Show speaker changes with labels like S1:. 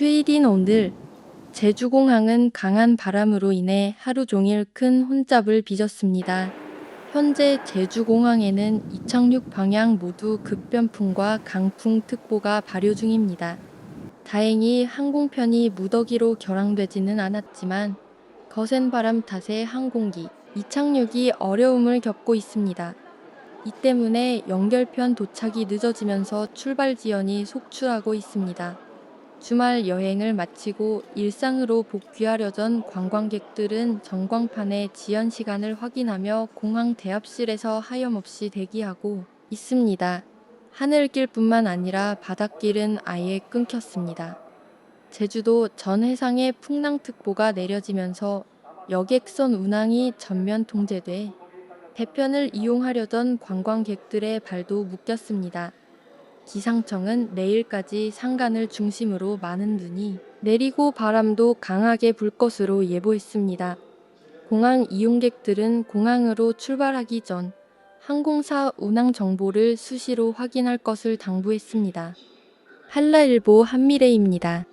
S1: 휴일인 오늘 제주공항은 강한 바람으로 인해 하루 종일 큰 혼잡을 빚었습니다. 현재 제주공항에는 이착륙 방향 모두 급변풍과 강풍특보가 발효 중입니다. 다행히 항공편이 무더기로 결항되지는 않았지만 거센 바람 탓에 항공기 이착륙이 어려움을 겪고 있습니다. 이 때문에 연결편 도착이 늦어지면서 출발 지연이 속출하고 있습니다. 주말 여행을 마치고 일상으로 복귀하려던 관광객들은 전광판의 지연 시간을 확인하며 공항 대합실에서 하염없이 대기하고 있습니다. 하늘길뿐만 아니라 바닷길은 아예 끊겼습니다. 제주도 전 해상에 풍랑특보가 내려지면서 여객선 운항이 전면 통제돼 대편을 이용하려던 관광객들의 발도 묶였습니다. 기상청은 내일까지 상간을 중심으로 많은 눈이 내리고 바람도 강하게 불 것으로 예보했습니다. 공항 이용객들은 공항으로 출발하기 전 항공사 운항 정보를 수시로 확인할 것을 당부했습니다. 한라일보 한미래입니다.